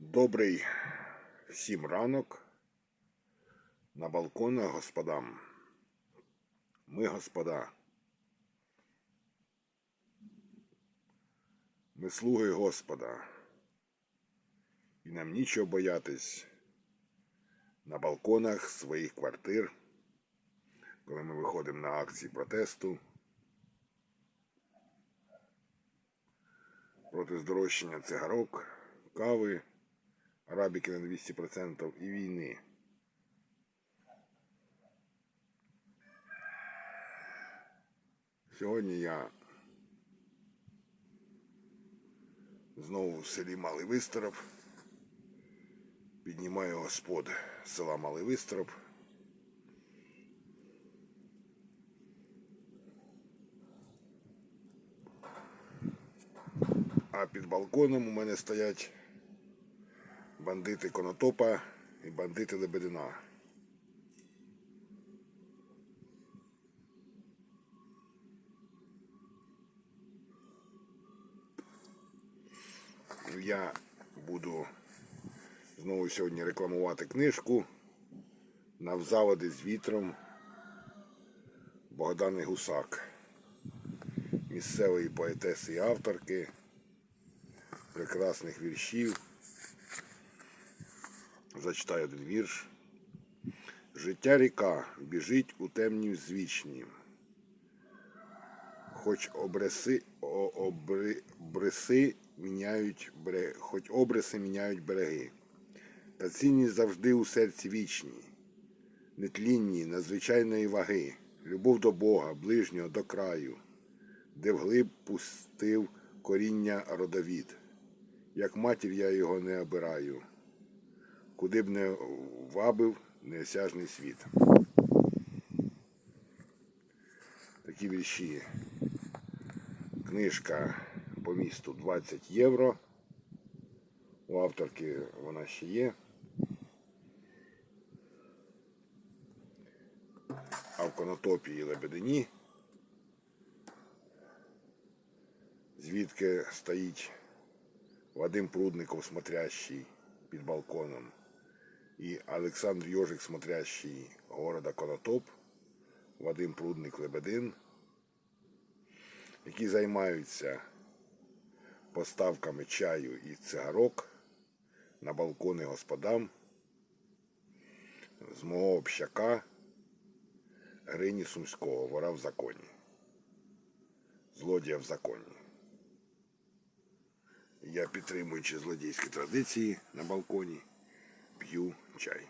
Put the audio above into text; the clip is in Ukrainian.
Добрий всім ранок на балконах господам. Ми господа. Ми слуги Господа. І нам нічого боятись на балконах своїх квартир, коли ми виходимо на акції протесту проти здорожчання цигарок, кави, арабіки на 200% і війни. Сьогодні я знову в селі Малий Вистороб. Піднімаю господ села Малий Вистороб. А під балконом у мене стоять бандити Конотопа і бандити Лебедина. Я буду знову сьогодні рекламувати книжку Навзаводи з вітром Богдани Гусак, місцевої поетеси і авторки, прекрасних віршів. Зачитаю один вірш. Життя ріка біжить у темнім звічні. Хоч обриси, обри, бриси міняють береги, хоч обриси міняють береги. Та цінність завжди у серці вічні, нетлінні, надзвичайної ваги, любов до Бога, ближнього до краю, де вглиб пустив коріння родовід. Як матір я його не обираю, куди б не вабив неосяжний світ. Такі вірші. Книжка по місту 20 євро. У авторки вона ще є. А в Конотопі і Лебедині, звідки стоїть Вадим Прудников, смотрящий під балконом, і Олександр Йожик, смотрящий города Конотоп, Вадим Прудник Лебедин, які займаються поставками чаю і цигарок на балкони господам з мого общака Грині Сумського, вора в законі, злодія в законі. Я, підтримуючи злодійські традиції на балконі, п'ю чай.